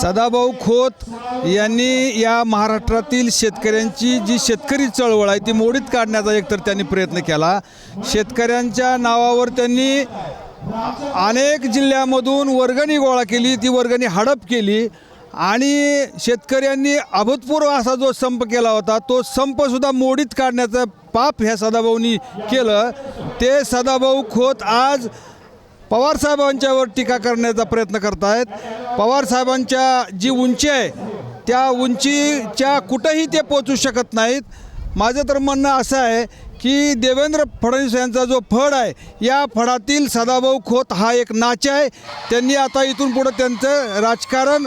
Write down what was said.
सदाभाऊ खोत यांनी या महाराष्ट्रातील शेतकऱ्यांची जी शेतकरी चळवळ आहे ती मोडीत काढण्याचा एकतर त्यांनी प्रयत्न केला. शेतकऱ्यांच्या नावावर त्यांनी अनेक जिल्ह्यामधून वर्गणी गोळा केली ती वर्गणी हडप केली. आणि शेतकऱ्यांनी अभूतपूर्व असा जो संप केला होता तो संपसुद्धा मोडीत काढण्याचं पाप ह्या सदाभाऊंनी केलं. ते सदाभाऊ खोत आज पवारसाहेबांच्यावर टीका करण्याचा प्रयत्न करत आहेत पवारसाहेबांच्या जी उंची आहे त्या उंचीच्या कुठंही ते पोचू शकत नाहीत. माझं तर म्हणणं असं आहे की देवेंद्र फडणवीस यांचा जो फड आहे या फडातील सदाभाऊ खोत हा एक नाच आहे. त्यांनी आता इथून पुढं त्यांचं राजकारण